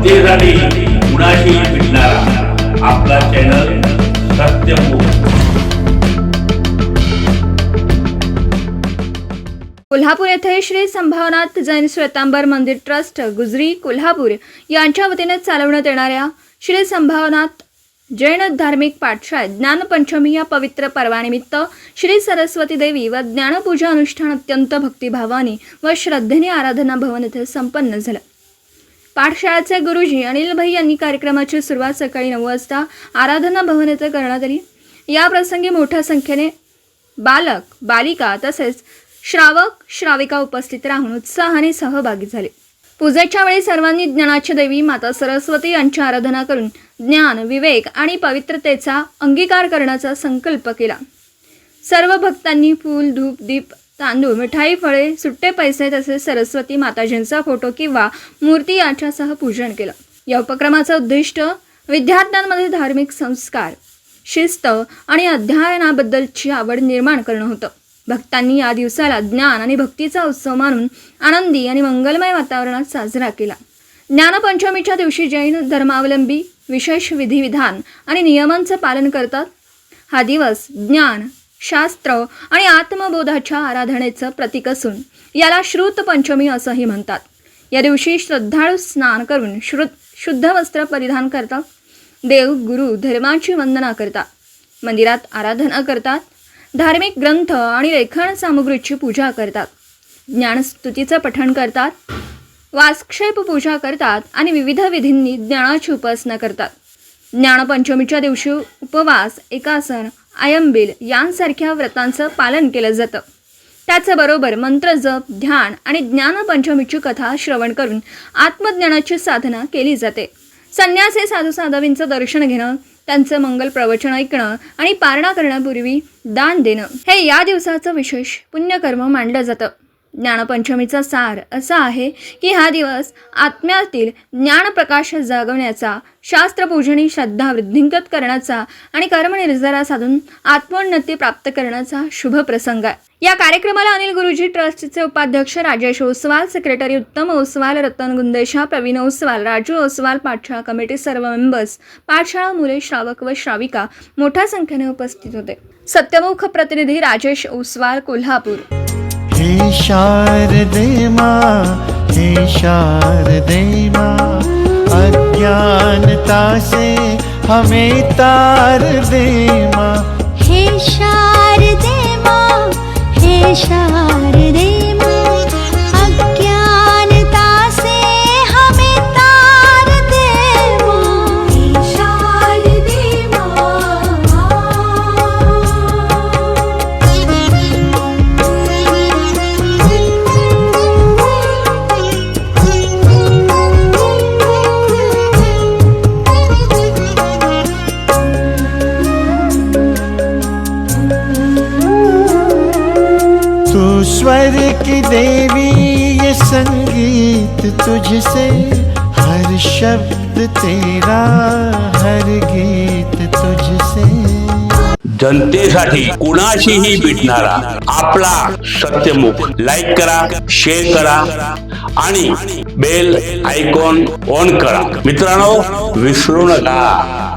जनतेसाठी कुणाशी भेटणारा आपला चॅनल सत्यमुख कोल्हापूर येथे श्री संभावनाथ जैन श्वेतांबर मंदिर ट्रस्ट गुजरी कोल्हापूर यांच्या वतीने चालवण्यात येणाऱ्या श्री संभावनाथ जैन धार्मिक पाठशाळेत ज्ञानपंचमी या पवित्र पर्वानिमित्त श्री सरस्वती देवी व ज्ञानपूजा अनुष्ठान अत्यंत भक्तिभावाने व श्रद्धेने आराधना भवन येथे संपन्न झालं. पाठशाळेचे गुरुजी अनिल भाई यांनी कार्यक्रमाची सुरुवात सकाळी नऊ वाजता आराधना भवन येथे करण्यात आली. या प्रसंगी मोठ्या संख्येने बालक बालिका तसेच श्रावक श्राविका उपस्थित राहून उत्साहाने सहभागी झाले. पूजेच्या वेळी सर्वांनी ज्ञानाची देवी माता सरस्वती यांची आराधना करून ज्ञान विवेक आणि पवित्रतेचा अंगीकार करण्याचा संकल्प केला. सर्व भक्तांनी फूल धूप दीप तांदूळ मिठाई फळे सुट्टे पैसे तसेच सरस्वती माताजींचा फोटो किंवा मूर्ती याच्यासह पूजन केलं. या उपक्रमाचं उद्दिष्ट विद्यार्थ्यांमध्ये धार्मिक संस्कार शिस्त आणि अध्ययनाबद्दलची आवड निर्माण करणं होतं. भक्तांनी या दिवसाला ज्ञान आणि भक्तीचा उत्सव मानून आनंदी आणि मंगलमय वातावरणात साजरा केला. ज्ञानपंचमीच्या दिवशी जैन धर्मावलंबी विशेष विधिविधान आणि नियमांचं पालन करतात. हा दिवस ज्ञान शास्त्र आणि आत्मबोधाच्या आराधनेचं प्रतीक असून याला श्रुत पंचमी असंही म्हणतात. या दिवशी श्रद्धाळू स्नान करून श्रुत शुद्ध वस्त्र परिधान करतात देव गुरु धर्माची वंदना करतात मंदिरात आराधना करतात धार्मिक ग्रंथ आणि लेखन सामुग्रीची पूजा करतात ज्ञानस्तुतीचं पठण करतात वासक्षेप पूजा करतात आणि विविध विधींनी ज्ञानाची उपासना करतात. ज्ञानपंचमीच्या दिवशी उपवास एकासन आयंबिल यांसारख्या व्रतांचं पालन केलं जातं. त्याचबरोबर मंत्र जप ध्यान आणि ज्ञानपंचमीची कथा श्रवण करून आत्मज्ञानाची साधना केली जाते. संन्यासी साधू साधवींचं दर्शन घेणं त्यांचं मंगल प्रवचन ऐकणं आणि पारणा करण्यापूर्वी दान देणं हे या दिवसाचं विशेष पुण्यकर्म मानलं जातं. ज्ञानपंचमीचा सार असा आहे की हा दिवस आत्म्यातील ज्ञानप्रकाश जागवण्याचा शास्त्रपूजनी श्रद्धा वृद्धिंगत करण्याचा आणि कर्मनिर्जरा साधून आत्मोन्नती प्राप्त करण्याचा शुभ प्रसंग आहे. या कार्यक्रमाला अनिल गुरुजी ट्रस्टचे उपाध्यक्ष राजेश ओसवाल सेक्रेटरी उत्तम ओसवाल रतन गुंदेशा प्रवीण ओसवाल राजू ओसवाल पाठशाळा कमिटी सर्व मेंबर्स पाठशाळा मुले श्रावक व श्राविका मोठ्या संख्येने उपस्थित होते. सत्यमुख प्रतिनिधी राजेश ओसवाल कोल्हापूर. हे शारदे मा हे शारदे मा। अज्ञानता से हमें तार दे मा। हे शारदे मा हे शारदे स्वर की देवी ये संगीत तुझसे। हर शब्द तेरा हर गीत तुझसे। जनतेसाठी कुणाशीही भेटणारा आपला सत्यमुख लाईक करा शेअर करा आणि बेल आयकॉन ऑन करा. मित्रांनो विसरू नका.